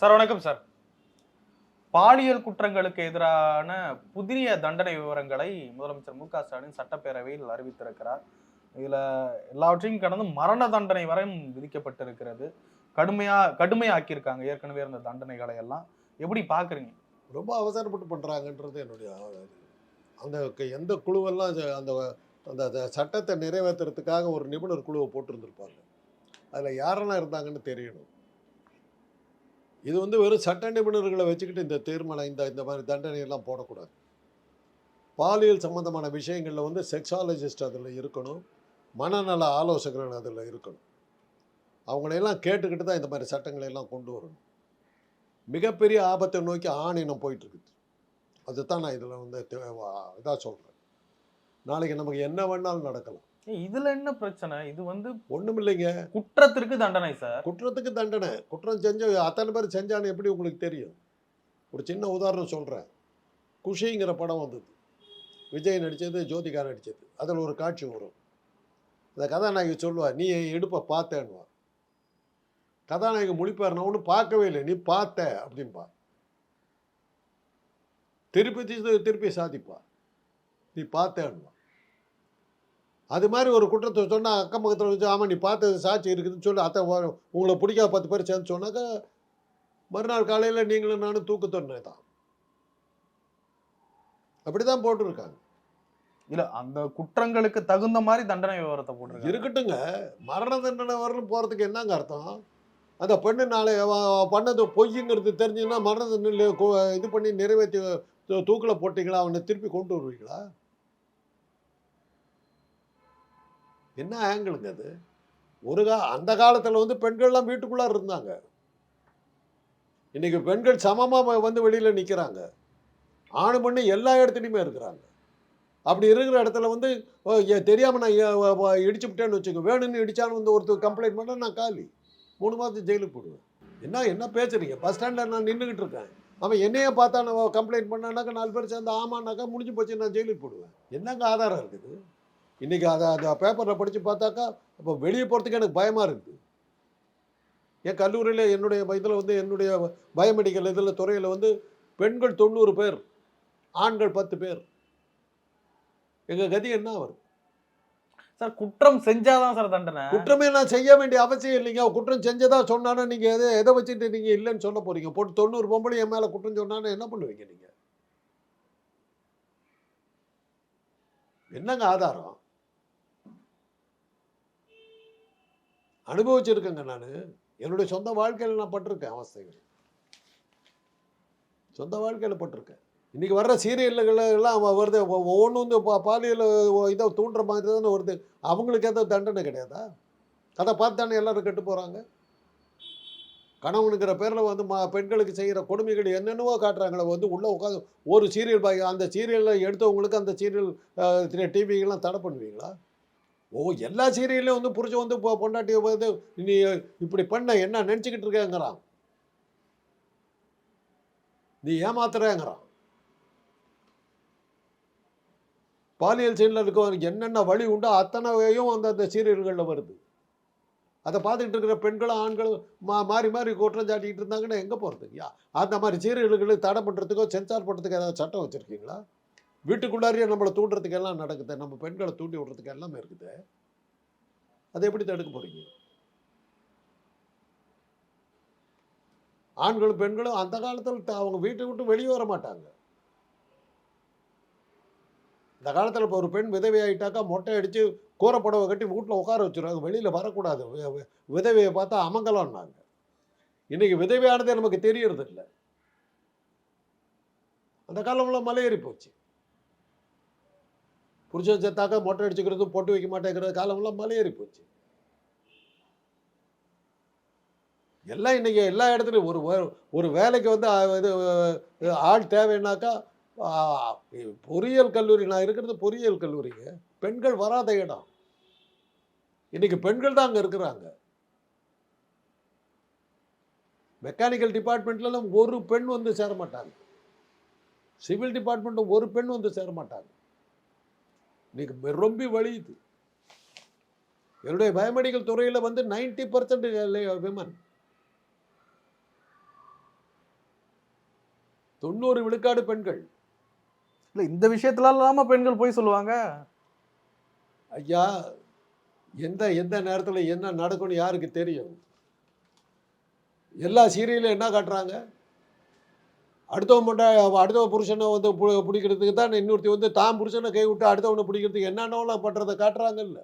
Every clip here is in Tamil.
சார் வணக்கம் சார். பாலியல் குற்றங்களுக்கு எதிரான புதிய தண்டனை விவரங்களை முதலமைச்சர் மு க ஸ்டாலின் சட்டப்பேரவையில் அறிவித்திருக்கிறார். இதுல எல்லாவற்றையும் கடந்து மரண தண்டனை வரையும் விதிக்கப்பட்டிருக்கிறது. கடுமையா கடுமையாக்கியிருக்காங்க ஏற்கனவே இருந்த தண்டனைகளை எல்லாம். எப்படி பாக்குறீங்க? ரொம்ப அவசரப்பட்டு பண்ணுறாங்கன்றது என்னுடைய அந்த எந்த குழுவெல்லாம் அந்த அந்த அந்த சட்டத்தை நிறைவேற்றுறதுக்காக ஒரு நிபுணர் குழுவை போட்டிருந்திருப்பாங்க. அதில் யாரெல்லாம் இருந்தாங்கன்னு தெரியணும். இது வந்து வெறும் சட்ட நிபுணர்களை வச்சுக்கிட்டு இந்த தீர்மானம் இந்த இந்த மாதிரி தண்டனையெல்லாம் போடக்கூடாது. பாலியல் சம்பந்தமான விஷயங்களில் வந்து செக்ஸாலஜிஸ்ட் அதில் இருக்கணும். மனநல ஆலோசகர்கள் அதில் இருக்கணும். அவங்களையெல்லாம் கேட்டுக்கிட்டு தான் இந்த மாதிரி சட்டங்களை எல்லாம் கொண்டு வரணும். மிகப்பெரிய ஆபத்தை நோக்கி ஆணினம் போயிட்டுருக்குது. அதுதான் நான் இதில் வந்து இதாக சொல்கிறேன் நாளைக்கு நமக்கு என்ன வேணாலும் நடக்கலாம். இதுல என்ன பிரச்சனை? இது வந்து ஒன்றும் இல்லைங்க குற்றத்திற்கு தண்டனை சார். குற்றத்துக்கு தண்டனை. குற்றம் செஞ்ச அத்தனை பேர் செஞ்சான்னு எப்படி உங்களுக்கு தெரியும்? ஒரு சின்ன உதாரணம் சொல்கிறேன் குஷிங்கிற படம் வந்தது. விஜய் நடித்தது ஜோதிகா நடித்தது அதில் ஒரு காட்சி வரும். அந்த கதாநாயகி சொல்லுவா நீ என் இடுப்பை பார்த்தேன்னுவா. கதாநாயகி முழிப்பார் நான் ஒன்றும் பார்க்கவே இல்லை. நீ பார்த்த அப்படின்பா திருப்பி திருப்பி திருப்பி சாதிப்பா. நீ பார்த்தேன்னுவா. அது மாதிரி ஒரு குற்றத்தை சொன்னால் அக்கம் பக்கத்தில் வச்சு ஆமாம் நீ பார்த்தது சாட்சி இருக்குதுன்னு சொல்லி. அத்தை உங்களை பிடிக்காத பத்து பேர் சேர்ந்து சொன்னாக்கா மறுநாள் காலையில் நீங்களும் நானும் தூக்கு தண்டனை தான் அப்படி தான் போட்டிருக்காங்க. இல்ல அந்த குற்றங்களுக்கு தகுந்த மாதிரி தண்டனை விவரத்தை போட்டிருக்காங்க. இருக்கட்டுங்க. மரண தண்டனை வரலும் போகிறதுக்கு என்னங்க அர்த்தம்? அந்த பெண்ணு நாளை பண்ணது பொய்யுங்கிறது தெரிஞ்சுன்னா மரண தண்டனை இது பண்ணி நிறைவேற்றி தூக்குல போட்டீங்களா? அவனை திருப்பி கொண்டு வருவீங்களா? என்ன ஆங்கிளுங்க அது? ஒரு கா அந்த காலத்தில் வந்து பெண்கள்லாம் வீட்டுக்குள்ளார இருந்தாங்க. இன்னைக்கு பெண்கள் சமமாக வந்து வெளியில் நிற்கிறாங்க ஆணு பண்ணி எல்லா இடத்துலையுமே இருக்கிறாங்க. அப்படி இருக்கிற இடத்துல வந்து ஓ, நான் ஏ- வச்சுக்கோ வேணும்னு இடித்தாலும் வந்து ஒருத்தர் கம்ப்ளைண்ட் பண்ணால் நான் காலி. மூணு மாதத்துக்கு ஜெயிலுக்கு போடுவேன். என்ன என்ன பேசுறீங்க? பஸ் ஸ்டாண்டில் நான் நின்றுக்கிட்டு இருக்கேன். அவன் என்னையே பார்த்தா நான் கம்ப்ளைண்ட் பண்ணானாக்கா நாலு பேர் சேர்ந்து ஆமானாக்கா முடிஞ்சு போச்சு நான் ஜெயிலுக்கு போடுவேன். என்னங்க ஆதாரம் இருக்குது? இன்றைக்கி அதை அந்த பேப்பரில் படித்து பார்த்தாக்கா அப்போ வெளியே போகிறதுக்கு எனக்கு பயமாக இருக்குது என் கல்லூரியில் என்னுடைய இதில் வந்து என்னுடைய பயோமெடிக்கல் இதில் துறையில் வந்து பெண்கள் தொண்ணூறு பேர் ஆண்கள் பத்து பேர். எங்கள் கதி என்ன வரும் சார் குற்றம் செஞ்சாதான் சார் தண்டனை. குற்றமே நான் செய்ய வேண்டிய அவசியம் இல்லைங்க. குற்றம் செஞ்சதா சொன்னானா நீங்க எதை எதை வச்சுட்டு நீங்க இல்லைன்னு சொல்ல போறீங்க? போட்டு தொண்ணூறு பொம்பளை என் மேல குற்றம் சொன்னானா என்ன பண்ணுவீங்க நீங்க? என்னங்க ஆதாரம்? அனுபவிச்சிருக்கேங்க நான். என்னுடைய சொந்த வாழ்க்கையில் நான் பட்டிருக்கேன் அவஸ்தைகள். சொந்த வாழ்க்கையில் பட்டிருக்கேன். இன்றைக்கி வர்ற சீரியல்களெல்லாம் வருது. ஒவ்வொன்றும் வந்து பா- பாலியல் இதை தூண்டுற மாதிரி தானே வருது. அவங்களுக்கு எதாவது தண்டனை கிடையாதா? அதை பார்த்து தானே எல்லோரும் கெட்டு போகிறாங்க கணவனுங்கிற பேரில் வந்து மா பெண்களுக்கு செய்கிற கொடுமைகள் என்னென்னவோ காட்டுறாங்களே வந்து உள்ளே உட்காந்து ஒரு சீரியல் பாய் அந்த சீரியலில் எடுத்தவங்களுக்கு அந்த சீரியல் டிவிகள்லாம் தடை பண்ணுவீங்களா? ஓ எல்லா சீரியல்லையும் வந்து புரிஞ்சு வந்து பொண்டாட்டி பொண்டாட்டியை வந்து நீ இப்படி பண்ண என்ன நினச்சிக்கிட்டு இருக்கேங்கிறான் நீ ஏமாத்துறேங்கிறான். பாலியல் சீனில் இருக்கவனுக்கு என்னென்ன வழி உண்டோ அத்தனையும் அந்த அந்த சீரியல்களில் வருது. அதை பார்த்துக்கிட்டு இருக்கிற பெண்களும் ஆண்களும் மா மாறி மாறி குற்றம் சாட்டிக்கிட்டு இருந்தாங்கன்னா எங்கே போகிறதுக்கு அந்த மாதிரி சீரியல்களுக்கு தடை பண்ணுறதுக்கோ சென்சார் பண்ணுறதுக்கோ ஏதாவது சட்டம் வச்சுருக்கீங்களா? வீட்டுக்குள்ளாரியே நம்மளை தூண்டுறதுக்கு எல்லாம் நடக்குது. நம்ம பெண்களை தூண்டி விடுறதுக்கு எல்லாமே இருக்குது. அதை எப்படி தடுக்க போகிறீங்க ஆண்களும் பெண்களும் அந்த காலத்தில் அவங்க வீட்டை விட்டு வெளியே வர மாட்டாங்க. இந்த காலத்தில் இப்போ ஒரு பெண் விதவை ஆகிட்டாக்கா மொட்டை அடித்து கூறப்படவை கட்டி வீட்டில் உட்கார வச்சுருவாங்க வெளியில் வரக்கூடாது. விதவையை பார்த்தா அமங்கலம்னாங்க. இன்னைக்கு விதவையானதே நமக்கு தெரியறது இல்லை அந்த காலம்லாம் மலையேறி போச்சு. புருஷன் செத்தாக்கா மொட்டை அடிச்சுக்கிறது பொட்டு வைக்க மாட்டேங்கிறது காலம்லாம் மலையேறி போச்சு. எல்லாம் இன்னைக்கு எல்லா இடத்துலையும் ஒரு ஒரு வேலைக்கு வந்து இது ஆள் தேவைன்னாக்கா பொறியியல் கல்லூரி நான் இருக்கிறது பொறியியல் கல்லூரிங்க. பெண்கள் வராத இடம். இன்னைக்கு பெண்கள் தான் அங்கே இருக்கிறாங்க. மெக்கானிக்கல் டிபார்ட்மெண்ட்லலாம் ஒரு பெண் வந்து சேர மாட்டாங்க. சிவில் டிபார்ட்மெண்ட்டும் ஒரு பெண் வந்து சேர மாட்டாங்க. இன்னைக்கு ரொம்ப வழியுது என்னுடைய பயோமெடிக்கல் துறையில் வந்து நைன்டி பர்சன்ட் விமன் தொண்ணூறு விழுக்காடு பெண்கள். இல்ல இந்த விஷயத்துல இல்லாம பெண்கள் போய் சொல்லுவாங்க. ஐயா எந்த எந்த நேரத்தில் என்ன நடக்கும்னு யாருக்கு தெரியும்? எல்லா சீரியலும் என்ன காட்டுறாங்க? அடுத்தவன் முண்டா அடுத்தவ புருஷனை வந்து பு- பிடிக்கிறதுக்கு தான் இன்னொருத்தி வந்து தான் புருஷனை கை விட்டு அடுத்தவனை பிடிக்கிறதுக்கு என்னென்னலாம் பண்ணுறதை காட்டுறாங்கல்ல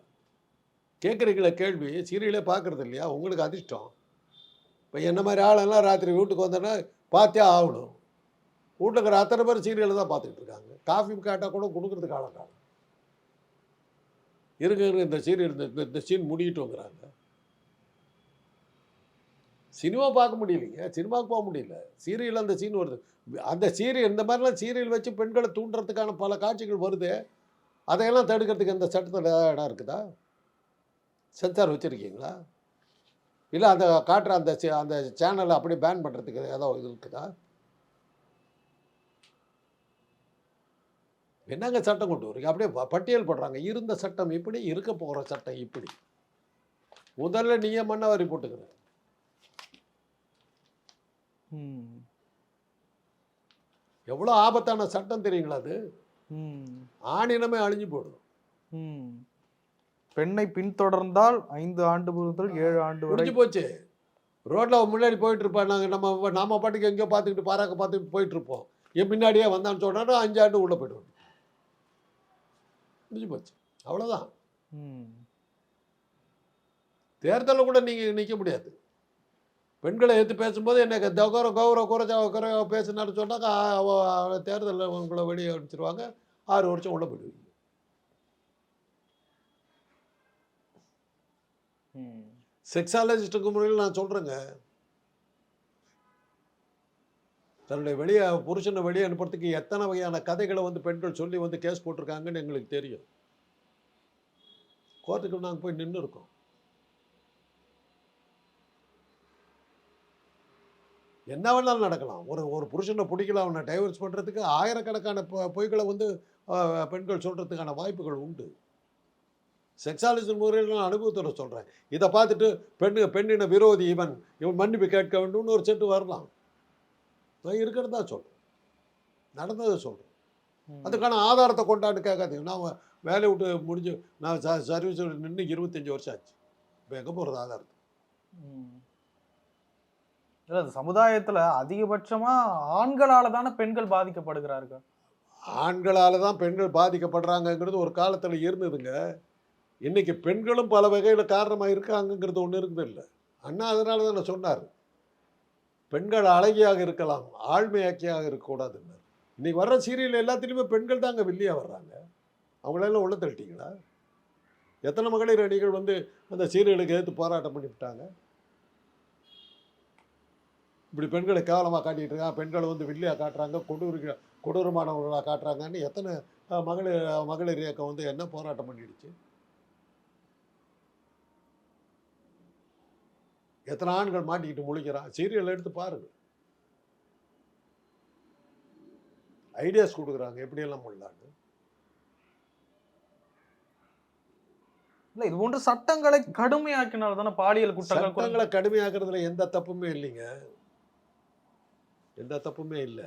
கேட்குறீங்கள கேள்வி சீரியலே பார்க்குறது இல்லையா? உங்களுக்கு அதிர்ஷ்டம். இப்போ என்ன மாதிரி ஆளெல்லாம் ராத்திரி வீட்டுக்கு வந்தோன்னா பார்த்தே ஆகணும். வீட்டில் இருக்கிற அத்தனை பேர் சீரியலை தான் பார்த்துக்கிட்டு இருக்காங்க. காஃபி கேட்டால் கூட கொடுக்குறதுக்கு ஆளை காணும். இருக்க இந்த சீரியல் இந்த இந்த- இந்த சீன் முடியட்டுங்கிறாங்க சினிமா பார்க்க முடியலைங்க. சினிமாவுக்கு போக முடியல. சீரியல் அந்த சீன் வருது. அந்த சீரியல் இந்த மாதிரிலாம் சீரியல் வச்சு பெண்களை தூண்டுறதுக்கான பல காட்சிகள் வருது. அதையெல்லாம் தடுக்கிறதுக்கு இந்த சட்டத்தில் இடம் இருக்குதா? சென்சார் வச்சுருக்கீங்களா? இல்லை அந்த காட்டுற அந்த அந்த சேனலை அப்படியே பேன் பண்ணுறதுக்கு ஏதோ இது இருக்குதா? என்னங்க சட்டம் கொண்டு வரீங்க? அப்படியே பட்டியல் போடுறாங்க. இருந்த சட்டம் இப்படி இருக்க போகிற சட்டம் இப்படி. முதல்ல நீயே மண்ணை வரி போட்டுக்கிற? எவ்வளோ ஆபத்தான சட்டம் தெரியுங்களா அது? ம். ஆணினமே அழிஞ்சு போடும் ம். பெண்ணை பின்தொடர்ந்தால் ஐந்து ஆண்டு முதல் ஏழு ஆண்டு முடிஞ்சு போச்சு. ரோட்டில் முன்னாடி போயிட்டு இருப்போம் நாங்கள் நம்ம நாம பாட்டுக்கு எங்கேயோ பார்த்துக்கிட்டு பாராக்க பார்த்துட்டு போயிட்டு இருப்போம். என் பின்னாடியே வந்தான்னு சொன்னா அஞ்சு ஆண்டு உள்ளே போயிடுவோம் முடிஞ்சு போச்சு. அவ்வளோதான் ம். தேர்தலில் கூட நீங்கள் நிற்க முடியாது. பெண்களை எடுத்து பேசும்போது என்ன கௌரவ கௌரவ குறைச்சா குறைவா பேசுனான்னு சொன்னாக்கா தேர்தலில் உங்களை வெளியே அனுப்பிச்சிருவாங்க. ஆறு வருஷம் உள்ள போயிடுவீங்க. ம். செக்ஸாலஜிஸ்ட்டுக்கு முறையில் நான் சொல்கிறேங்க தன்னுடைய வெளியே புருஷனை வெளியே அனுப்புறதுக்கு எத்தனை வகையான கதைகளை வந்து பெண்கள் சொல்லி வந்து கேஸ் போட்டிருக்காங்கன்னு எங்களுக்கு தெரியும். கோர்ட்டுக்கு நாங்கள் போய் நின்று இருக்கோம் என்ன வேணாலும் நடக்கலாம். ஒரு ஒரு புருஷனை பிடிக்கல அவனை டைவர்ஸ் பண்ணுறதுக்கு ஆயிரக்கணக்கான பொய்களை வந்து பெண்கள் சொல்கிறதுக்கான வாய்ப்புகள் உண்டு. செக்ஸாலஜி முறையில் நான் அனுபவத்தோட சொல்கிறேன் இதை பார்த்துட்டு பெண்ணு பெண்ணின விரோதி இவன் இவன் மன்னிப்பு கேட்க வேண்டும்னு ஒரு செட்டு வரலாம். நான் இருக்கிறதா சொல்கிறேன் நடந்ததை சொல்கிறேன். அதுக்கான ஆதாரத்தை கொண்டாண்டு கேட்காதீங்க. நான் வேலையை விட்டு முடிஞ்சு நான் சர்வீஸ் நின்று இருபத்தஞ்சி வருஷம் ஆச்சு. இப்போ எங்கே போகிறது ஆதாரத்தை. இல்ல அது சமுதாயத்துல அதிகபட்சமா ஆண்களால தானே பெண்கள் பாதிக்கப்படுகிறார்கள்? ஆண்களால் தான் பெண்கள் பாதிக்கப்படுறாங்கங்கிறது ஒரு காலத்தில் இருந்ததுங்க. இன்னைக்கு பெண்களும் பல வகையில் காரணமாக இருக்காங்கங்கிறது ஒன்று இருக்குது இல்லை. அண்ணா அதனால தான் நான் சொன்னார். பெண்கள் அழகியாக இருக்கலாம் ஆழ்மையாக்கியாக இருக்கக்கூடாதுன்னு. இன்னைக்கு வர்ற சீரியல் எல்லாத்துலேயுமே பெண்கள் தாங்க வில்லியாக வர்றாங்க. அவங்களெல்லாம் உள்ள தள்ளிட்டீங்களா? எத்தனை மகளிர் அணிகள் வந்து அந்த சீரியலுக்கு எதிர்த்து போராட்டம் பண்ணிவிட்டாங்க? இப்படி பெண்களை கேவலமாக காட்டிட்டு இருக்காங்க. பெண்களை வந்து வில்லியாக காட்டுறாங்க கொடூர கொடூரமானவர்களாக காட்டுறாங்கன்னு எத்தனை மகளிர் மகளிர் இயக்கம் வந்து என்ன போராட்டம் பண்ணிடுச்சு? எத்தனை ஆண்கள் மாட்டிக்கிட்டு முழிக்கிறான் சீரியல் எடுத்து பாருங்க. ஐடியாஸ் கொடுக்குறாங்க. எப்படியெல்லாம் பண்ணலான்னு இல்ல இது போன்ற சட்டங்களை கடுமையாக்கினால் தானே பாலியல் குற்றங்கள் குறை- சட்டங்களை கடுமையாக்குறதுல எந்த தப்புமே இல்லைங்க. எந்த தப்புமே இல்லை.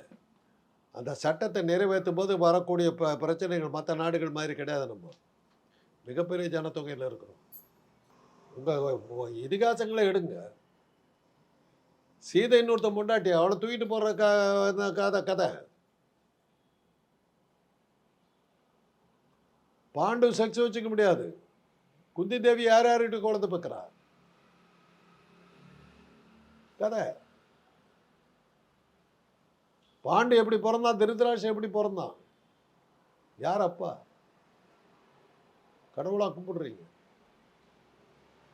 அந்த சட்டத்தை நிறைவேற்றும் போது வரக்கூடிய ப பிரச்சனைகள் மற்ற நாடுகள் மாதிரி கிடையாது நம்ம. மிகப்பெரிய ஜனத்தொகையில் இருக்கிறோம். உங்கள் இதிகாசங்களை எடுங்க. சீதை இன்னொருத்த முண்டாட்டி அவளை தூக்கிட்டு போகிற க கதை கதை. பாண்டு செக்ஸ் வச்சுக்க முடியாது. குந்தி தேவி யார் யார்கிட்ட குழந்தை பார்க்குறா கதை. பாண்டு எப்படி பிறந்தான் திருதராஷன் எப்படி பிறந்தான்? யார் அப்பா? கடவுளாக கும்பிடுறீங்க.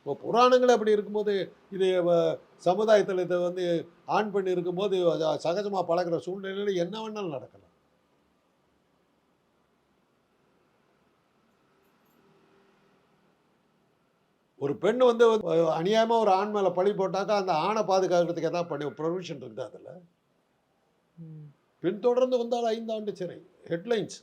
இப்போ புராணங்கள் அப்படி இருக்கும்போது இது சமுதாயத்தில் இதை வந்து ஆண் பெண் இருக்கும்போது சகஜமாக பழகுற சூழ்நிலையில் என்ன வேணாலும் நடக்கலாம். ஒரு பெண் வந்து அநியாயமாக ஒரு ஆண் மேலே பழி போட்டாக்கா அந்த ஆணை பாதுகாக்கிறதுக்கு எதாவது பண்ணி ப்ரொவிஷன் இருக்குது அதில். பின்தொடர்ந்து வந்தால் ஐந்து ஆண்டு சிறை ஹெட்லைன்ஸ்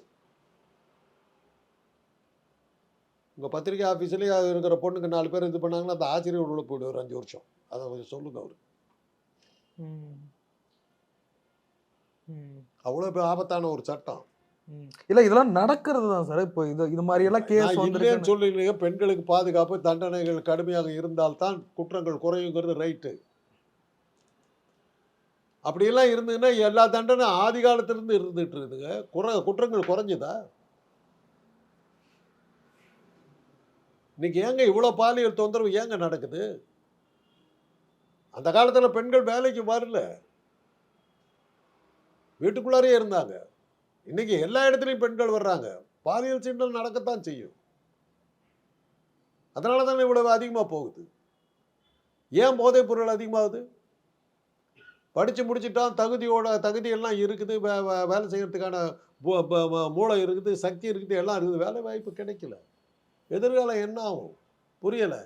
உங்கள் பத்திரிகை ஆஃபீஸ்லேயே இருக்கிற பொண்ணுக்கு நாலு பேர் இது பண்ணாங்கன்னா அந்த ஆசிரியர் உள்ள போயிடுவார் அஞ்சு வருஷம். அதை கொஞ்சம் சொல்லுங்க அவர். அவ்வளோ ஆபத்தான ஒரு சட்டம். இல்ல இதெல்லாம் நடக்கிறது தான் சார். இப்போ இது இது மாதிரி எல்லாம் கேஸ் இல்லைன்னு பெண்களுக்கு பாதுகாப்பு தண்டனைகள் கடுமையாக இருந்தால்தான் குற்றங்கள் குறையுங்கிறது ரைட்டு அப்படியெல்லாம் இருந்ததுன்னா எல்லா தண்டனை ஆதி காலத்திலிருந்து இருந்துட்டு இருக்குதுங்க. குறை குற்றங்கள் குறைஞ்சுதா? இன்னைக்கு ஏங்க இவ்வளோ பாலியல் தொந்தரவு ஏங்க நடக்குது? அந்த காலத்தில் பெண்கள் வேலைக்கு வரல. வீட்டுக்குள்ளாரே இருந்தாங்க. இன்னைக்கு எல்லா இடத்துலையும் பெண்கள் வர்றாங்க. பாலியல் சீண்டல் நடக்கத்தான் செய்யும். அதனால தானே இவ்வளவு அதிகமாக போகுது? ஏன் போதைப் பொருள் அதிகமாகுது? படித்து முடிச்சிட்டான் தகுதியோட தகுதியெல்லாம் இருக்குது வே வே- வேலை செய்கிறதுக்கான மூளை இருக்குது சக்தி இருக்குது எல்லாம் இருக்குது. வேலை வாய்ப்பு கிடைக்கல. எதிர்காலம் என்ன ஆகும்? புரியலை.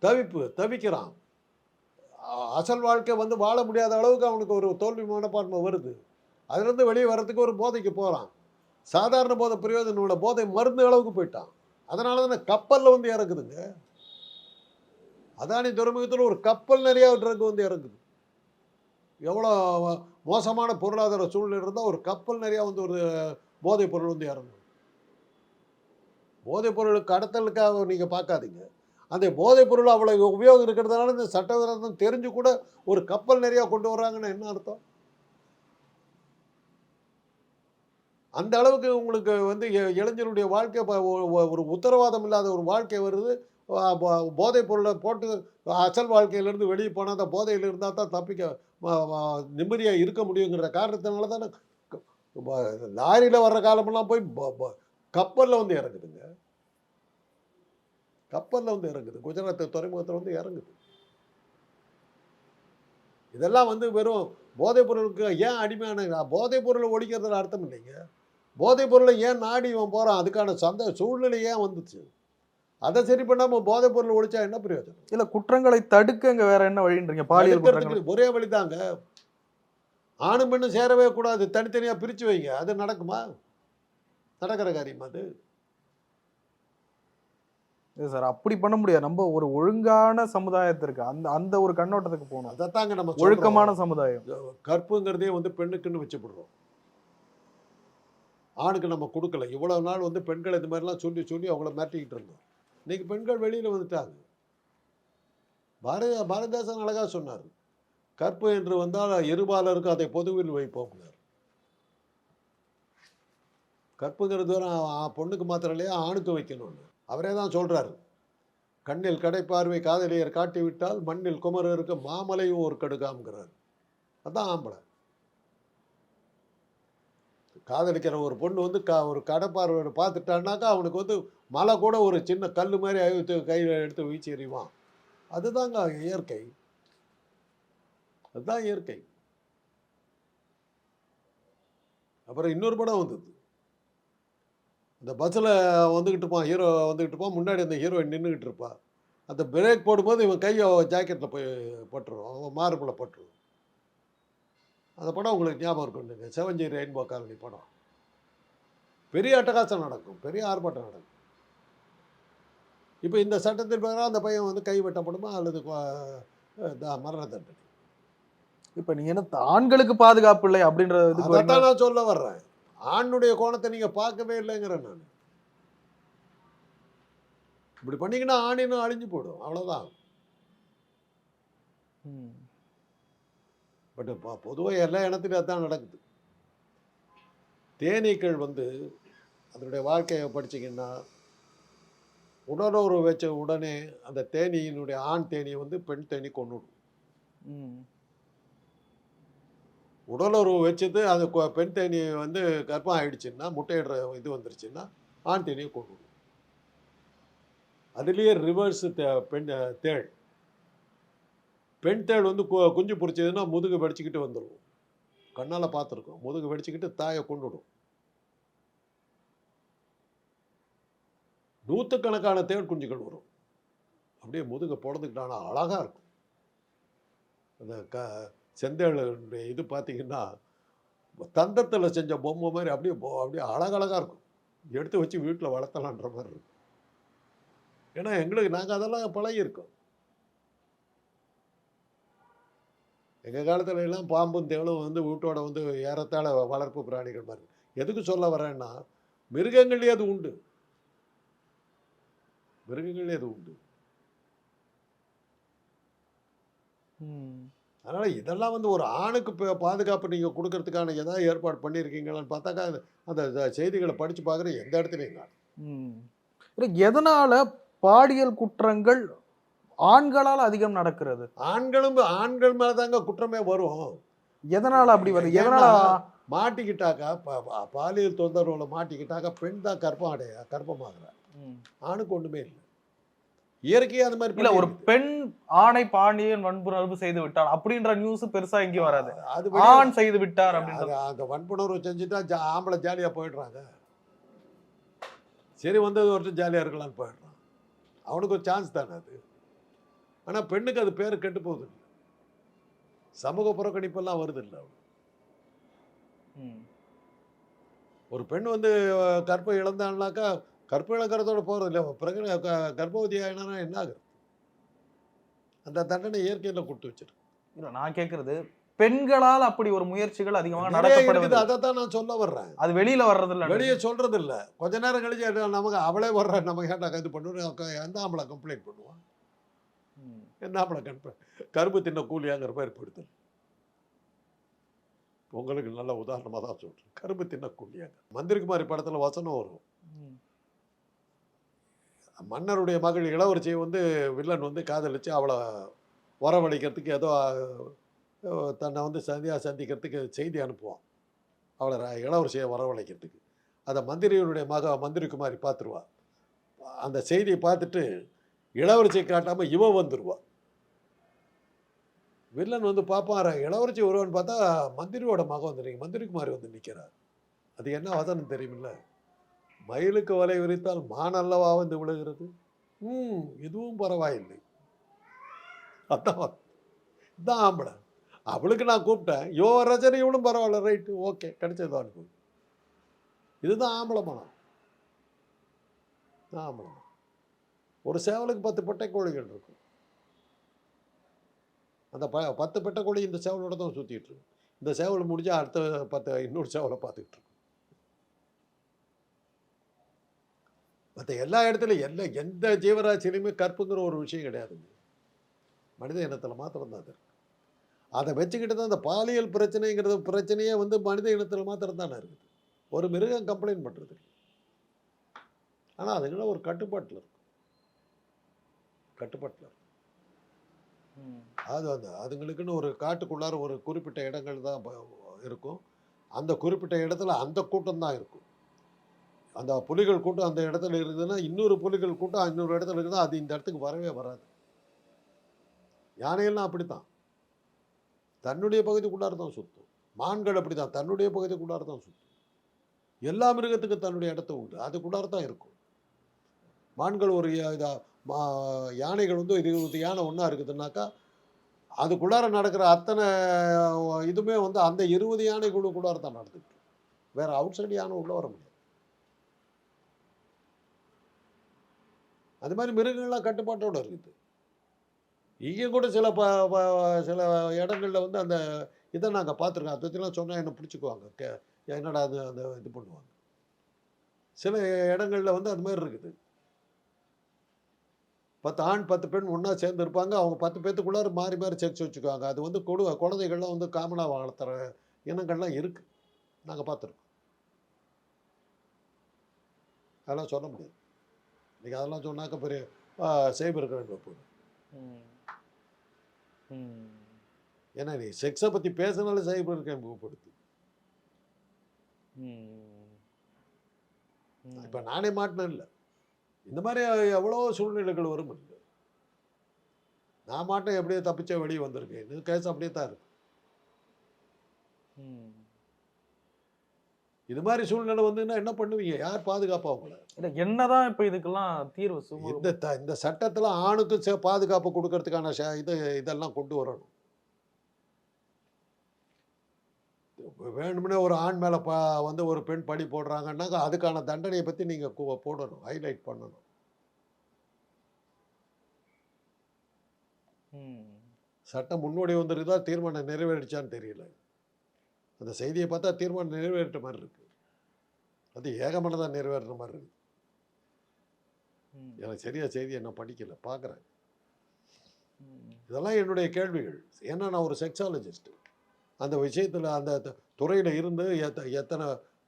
தவிப்பு தவிக்கிறான். அசல் வாழ்க்கை வந்து வாழ முடியாத அளவுக்கு அவனுக்கு ஒரு தோல்வி மனப்பான்மை வருது. அதுலேருந்து வெளியே வர்றதுக்கு ஒரு போதைக்கு போகிறான் சாதாரண போதை பிரயோஜனம் உள்ள போதை மருந்து அளவுக்கு போயிட்டான். அதனால தானே கப்பலில் வந்து இறக்குதுங்க அதானி துறைமுகத்தில் ஒரு கப்பல் நிறையா ட்ரக் வந்து இறங்குது. எவ்வளோ மோசமான பொருளாதார சூழ்நிலை இருந்தால் ஒரு கப்பல் நிறையா வந்து ஒரு போதைப் பொருள் வந்து இறங்கும். போதைப் பொருளுக்கு கடத்தலுக்காக நீங்கள் பார்க்காதீங்க. அந்த போதைப் பொருள் அவ்வளோ உபயோகம் இருக்கிறதுனால இந்த சட்டவிரோதம் தெரிஞ்சு கூட ஒரு கப்பல் நிறையா கொண்டு வர்றாங்கன்னு என்ன அர்த்தம்? அந்த அளவுக்கு உங்களுக்கு வந்து இளைஞருடைய வாழ்க்கை ஒரு உத்தரவாதம் இல்லாத ஒரு வாழ்க்கை வருது. போதைப் பொருளை போட்டு அசல் வாழ்க்கையிலேருந்து வெளியே போனால் அந்த போதையில் இருந்தால் தான் தப்பிக்க நிம்மதியாக இருக்க முடியுங்கிற காரணத்தினால தானே லாரியில் வர்ற காலமெல்லாம் போய் கப்பலில் வந்து இறங்குதுங்க. கப்பலில் வந்து இறங்குது. குஜராத் துறைமுகத்தில் வந்து இறங்குது. இதெல்லாம் வந்து வெறும் போதைப் பொருளுக்கு ஏன் அடிமையான போதைப் பொருளை ஒழிக்கிறதுல அர்த்தம் இல்லைங்க. போதைப் பொருளை ஏன் நாடி இவன் போகிறான் அதுக்கான சந்த சூழ்நிலை ஏன் வந்துச்சு? அதை சரி பண்ணாமல் போதைப் பொருள் ஒழிச்சா என்ன பிரயோஜனம்? இல்ல குற்றங்களை தடுக்க இங்க வேற என்ன வழின்றீங்க? பாலியல் குற்றங்கள். ஒரே வழிதாங்க. ஆணும் பெண்ணும் சேரவே கூடாது. தனித்தனியாக பிரித்து வைங்க. அது நடக்குமா? நடக்கிற காரியமா அது. இல்ல சார் அப்படி பண்ண முடியாது. நம்ம ஒரு ஒழுங்கான சமுதாயத்திற்கு அந்த அந்த ஒரு கண்ணோட்டத்துக்கு போகணும். அதைத்தாங்க நம்ம சொல்றோம். ஒழுக்கமான சமுதாயம். கற்புங்கிறதே வந்து பெண்ணுக்குன்னு வச்சுப்படுறோம். ஆணுக்கு நம்ம கொடுக்கல. இவ்வளவு நாள் வந்து பெண்கள் இந்த மாதிரிலாம் சொல்லி சொல்லி அவங்கள மிரட்டிக்கிட்டு இருந்தோம். இன்னைக்கு பெண்கள் வெளியில் வந்துட்டாங்க. பாரத பாரதிதாசன் அழகாக சொன்னார். கற்பு என்று வந்தால் இருபாலருக்கு அதை பொதுவில் வைப்போம்னார் கற்புங்கிறது பொண்ணுக்கு மாத்திரம் இல்லையா ஆணுக்கு வைக்கணும்னு. அவரே தான் சொல்கிறாரு கண்ணில் கடைப்பார்வை காதலியர் காட்டிவிட்டால் மண்ணில் குமரருக்கு மாமலையும் ஒரு கடுகாம்ங்கிறார். அதான் ஆம்பளை. காதலிக்கிற ஒரு பொண்ணு வந்து கா ஒரு கடைப்பார்வையோட பார்த்துட்டான்னாக்கா அவனுக்கு வந்து மலை கூட ஒரு சின்ன கல் மாதிரி அழுத்து கையில் எடுத்து வீச்சு எறிவான். அதுதாங்க இயற்கை. அதுதான் இயற்கை. அப்புறம் இன்னொரு படம் வந்தது. அந்த பஸ்ஸில் வந்துக்கிட்டு இருப்பான் ஹீரோ வந்துக்கிட்டு இருப்பான் முன்னாடி அந்த ஹீரோயின் நின்றுக்கிட்டு இருப்பான் அந்த பிரேக் போடும்போது இவன் கையை ஜாக்கெட்டில் போய் பட்டுரும் அவன் மார்பில் பட்டுரும் அந்த படம் உங்களுக்கு ஞாபகம் இருக்கும் நீங்கள் செவஞ்சி ரெயின்போ காலனி படம். பெரிய அட்டகாசம் நடக்கும் பெரிய ஆர்ப்பாட்டம் நடக்கும். இப்போ இந்த சட்டத்தின் பிரகாரம் அந்த பையன் வந்து கை வெட்டப்படுமா அல்லது மரண தண்டனை இப்ப நீங்க என்ன ஆண்களுக்கு பாதுகாப்பு இல்லை அப்படின்ற இதுக்கு வரீங்களா? அதைத்தான் நான் சொல்ல வர்றேன். ஆணுடைய கோணத்தை நீங்கள் பார்க்கவே இல்லைங்கிறேன் நான். இப்படி பண்ணீங்கன்னா ஆணினும் அழிஞ்சு போடும் அவ்வளோதான். பட் பொதுவாக எல்லா இடத்துலையும் அதான் நடக்குது. தேனீக்கள் வந்து அதனுடைய வாழ்க்கையை படிச்சீங்கன்னா உடலுறவு வச்ச உடனே அந்த தேனீயினுடைய ஆண் தேனியை வந்து பெண் தேனி கொண்டுடும். உடலுறவு வச்சது அது பெண் தேனி வந்து கர்ப்பம் ஆயிடுச்சுன்னா முட்டையிடுற இது வந்துருச்சுன்னா ஆண் தேனியை கொண்டுடும் அதுலேயே ரிவர்ஸ் பெண் தேள். பெண் தேள் வந்து கு- குஞ்சு பிடிச்சதுன்னா முதுகு வெடிச்சுக்கிட்டு வந்துடும் கண்ணால் பார்த்துருக்கோம். முதுகு வெடிச்சுக்கிட்டு தாயை கொண்டுடும் நூற்றுக்கணக்கான தேள் குஞ்சுகள் வரும். அப்படியே முதுக பிறந்துக்கிட்டானா அழகாக இருக்கும். அந்த க செந்தேளுடைய இது பார்த்தீங்கன்னா தந்தத்தில் செஞ்ச பொம்மை மாதிரி அப்படியே அப்படியே அழகழகாக இருக்கும். எடுத்து வச்சு வீட்டில் வளர்த்தலான்ற மாதிரி இருக்கும். ஏன்னா எங்களுக்கு நாங்கள் அதெல்லாம் பழகியிருக்கோம். எங்கள் காலத்துல எல்லாம் பாம்பும் தேளும் வந்து வீட்டோட வந்து ஏறத்தாழ வளர்ப்பு பிராணிகள் மாதிரி. எதுக்கு சொல்ல வரேன்னா மிருகங்கள்லேயே அது உண்டு. மிருகங்களே அது உண்டு. அதனால இதெல்லாம் வந்து ஒரு ஆணுக்கு பாதுகாப்பு நீங்க கொடுக்கறதுக்கான ஏதாவது ஏற்பாடு பண்ணியிருக்கீங்களான்னு பார்த்தாக்கா அந்த செய்திகளை படிச்சு பார்க்குற எந்த இடத்துலையும் காணும். எதனால பாலியல் குற்றங்கள் ஆண்களால் அதிகம் நடக்கிறது? ஆண்களும் ஆண்கள் மேல தாங்க குற்றமே வரும். எதனால அப்படி வருது? எதனால மாட்டிக்கிட்டாக்கா பாலியல் தொந்தரவுல மாட்டிக்கிட்டாக்கா பெண் தான் கர்ப்பம் அடைய கர்ப்பமாகிறா ம். ஆணுக்கு ஒண்ணுமே இல்லை இயற்கையா அந்த மாதிரி இல்ல ஒரு. பெண் ஆணை பாண்டியன் வன்புணர்வு செய்து விட்டார் அப்படின்ற நியூஸ் பெருசா எங்கேயும் வராது அது ஆண் செய்து விட்டார் அப்படின்றது அந்த வன்புணர்வு செஞ்சுட்டா ஜா- ஆம்பளை ஜாலியாக போயிடுறாங்க சரி வந்தது ஒருத்தர் ஜாலியாக இருக்கலாம்னு போயிடுறான் அவனுக்கு ஒரு சான்ஸ் தானே அது ஆனால் பெண்ணுக்கு அது பேர் கெட்டு போகுது. சமூக புறக்கணிப்பெல்லாம் வருது இல்லை ம். ஒரு பெண் வந்து கற்பை இழந்தாள்னாக்கா கற்பை இழக்கிறதோட போகிறது இல்லை. பிறகு க- கர்ப்பவதி ஆயினா என்ன ஆகுது? அந்த தண்டனை இயற்கையில் கொடுத்து வச்சிருக்கு. இல்ல நான் கேக்குறது பெண்களால் அப்படி ஒரு முயற்சிகள் அதிகமாக நடக்கப்படுவது அதை தான் நான் சொல்ல வர்றேன். அது வெளியில வர்றது இல்ல வெளியே சொல்றது இல்ல கொஞ்ச நேரம் கழிச்சு நமக்கு அவளே வர்ற நம்ம ஏன்டா இது பண்ணுவோம்? எந்த ஆம்பளை கம்ப்ளைண்ட் பண்ணுவான். என்ன ஆம்பளை கண்ப கரும்பு தின்ன கூலியாங்கிற மாதிரி போயிடுது உங்களுக்கு நல்ல உதாரணமாக தான் சொல்றேன். கரும்பு தின்ன கூலியாங்க. மந்திரிக்குமாரி படத்துல வசனம் வரும். மன்னருடைய மகள் இளவரசியை வந்து வில்லன் வந்து காதலித்து அவளை வரவழைக்கிறதுக்கு ஏதோ தன்னை வந்து சந்தியா சந்திக்கிறதுக்கு செய்தி அனுப்புவான். அவளை இளவரசியை வரவழைக்கிறதுக்கு. அதை மந்திரியினுடைய மக மந்திரிக்குமாரி பார்த்துருவா. அந்த செய்தியை பார்த்துட்டு இளவரசியை காட்டாமல் இவன் வந்துடுவா வில்லன் வந்து பார்ப்பான் இளவரசி ஒருவன் பார்த்தா மந்திரியோட மகன் வந்து மந்திரி மந்திரிக்குமாரி வந்து நிற்கிறார் அது என்ன வதனம் தெரியுமில்ல? மயிலுக்கு வலை விரித்தால் மானல்லவா வந்து விழுகிறது? ம் இதுவும் பரவாயில்லை. அதான். தான் ஆம்பளை. அவளுக்கு நான் கூப்பிட்டேன். யோ ரஜினி பரவாயில்ல. ரைட்டு ஓகே கிடைச்சது அவனுக்கு இதுதான் ஆம்பளை மனம். ஆம்பளை மனம். ஒரு சேவலுக்கு பத்து பெட்டை கோழிகள் இருக்கும். அந்த ப பத்து பெட்டை கோழி இந்த சேவலோட தான் சுற்றிட்டுருக்கும் இந்த சேவல் முடிஞ்சால் அடுத்த பத்து இன்னொரு சேவலை பார்த்துக்கிட்டு இருக்கும். மற்ற எல்லா இடத்துலையும் எல்லா எந்த ஜீவராசிலையுமே கற்புங்கிற ஒரு விஷயம் கிடையாதுங்க மனித இனத்தில் மாத்திரம்தான் அது அதை வச்சுக்கிட்டு தான் அந்த பாலியல் பிரச்சனைங்கிறது பிரச்சனையே வந்து மனித இனத்தில் மாத்திரம் தானே இருக்குது. ஒரு மிருகம் கம்ப்ளைண்ட் பண்ணுறது ஆனால் அதுங்கள ஒரு கட்டுப்பாட்டில் இருக்கும் கட்டுப்பாட்டில் இருக்கும். அது அந்த அதுங்களுக்குன்னு ஒரு காட்டுக்குள்ளார ஒரு குறிப்பிட்ட இடங்கள் தான் இருக்கும். அந்த குறிப்பிட்ட இடத்துல அந்த கூட்டம் தான் இருக்கும். அந்த புலிகள் கூட்டம் அந்த இடத்துல இருக்குதுன்னா இன்னொரு புலிகள் கூட்டம் இன்னொரு இடத்துல இருக்குதுன்னா அது இந்த இடத்துக்கு வரவே வராது. யானையெல்லாம் அப்படித்தான். தன்னுடைய பகுதிக்குள்ளார தான் சுத்தும். மான்கள் அப்படி தான் தன்னுடைய பகுதிக்குள்ளார தான் சுத்தும். எல்லா மிருகத்துக்கும் தன்னுடைய இடத்த உண்டு. அதுக்குள்ளார தான் இருக்கும். மான்கள் ஒரு இதாக மா- யானைகள் வந்து இருபது யானை ஒன்றா இருக்குதுன்னாக்கா அதுக்குள்ளார நடக்கிற அத்தனை இதுவுமே வந்து அந்த இருபது யானைகளுக்குள்ளார தான் நடந்துட்டு வேறு அவுட் சைடு யானை உள்ளே வர முடியாது. அது மாதிரி மிருகங்கள்லாம் கட்டுப்பாட்டோட இருக்குது. இங்கே கூட சில ப சில இடங்களில் வந்து அந்த இதை நாங்கள் பார்த்துருக்கோம். அதை பற்றிலாம் சொன்னால் என்ன பிடிச்சிக்குவாங்க. கே என்னடா அது அந்த இது பண்ணுவாங்க. சில இடங்களில் வந்து அது மாதிரி இருக்குது. பத்து ஆண் பத்து பெண் ஒன்றா சேர்ந்து இருப்பாங்க. அவங்க பத்து பேத்துக்குள்ளார மாறி மாறி சேர்த்து வச்சுக்குவாங்க. அது வந்து கொடு குழந்தைகள்லாம் வந்து காமனாக வளர்த்துற இனங்கள்லாம் இருக்குது நாங்கள் பார்த்துருக்கோம். அதெல்லாம் சொல்ல முடியாது. இன்னைக்கு அதெல்லாம் சொன்னாக்க பெரிய சைபர் கிரைம் வைப்போம் ம். ம். ஏன்னா நீ செக்ஸை பற்றி பேசினாலே சைபர் கிரைம். ம். இப்போ நானே மாட்டினேன் இல்லை இந்த மாதிரி எவ்வளோ சூழ்நிலைகள் வரும் இல்லை நான் மாட்டேன் எப்படியோ தப்பிச்சே வெளியே வந்திருக்கேன் கேஸ் அப்படியே தான் இருக்கு ம். இது மாதிரி சூழ்நிலை வந்துன்னா என்ன பண்ணுவீங்க? யார் பாதுகாப்பா உங்களை? இல்ல என்னதான் இப்ப இதுக்கெல்லாம் தீர்வு இந்த த இந்த சட்டத்தில் ஆணுக்கு சே- பாதுகாப்பு கொடுக்கறதுக்கான இது இதெல்லாம் கொண்டு வரணும். வேணும்னே ஒரு ஆண் மேலே பா வந்து ஒரு பெண் பழி போடுறாங்கன்னாக்க அதுக்கான தண்டனையை பற்றி நீங்கள் போடணும் ஹைலைட் பண்ணணும். சட்டம் முன்னோடி வந்திருக்குதா தீர்மானம் நிறைவேறிச்சான்னு தெரியல. அந்த செய்தியை பார்த்தா தீர்மானம் நிறைவேற்ற மாதிரி இருக்கு. அது ஏகமனதாக நிறைவேறுற மாதிரி இருக்கு. ம், எனக்கு சரியா செய்தியை நான் படிக்கல பார்க்குறேன். இதெல்லாம் என்னுடைய கேள்விகள். ஏன்னா நான் ஒரு செக்ஸாலஜிஸ்ட் அந்த விஷயத்தில் அந்த துறையில் இருந்து எத்த எத்தனை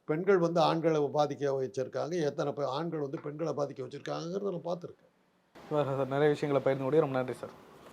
பெண்கள் வந்து ஆண்களை பாதிக்க வச்சுருக்காங்க எத்தனை ஆண்கள் வந்து பெண்களை பாதிக்க வச்சுருக்காங்கிறத நான் பார்த்துருக்கேன். நிறைய விஷயங்களை பகிர்ந்து முடியும் ரொம்ப நன்றி சார்.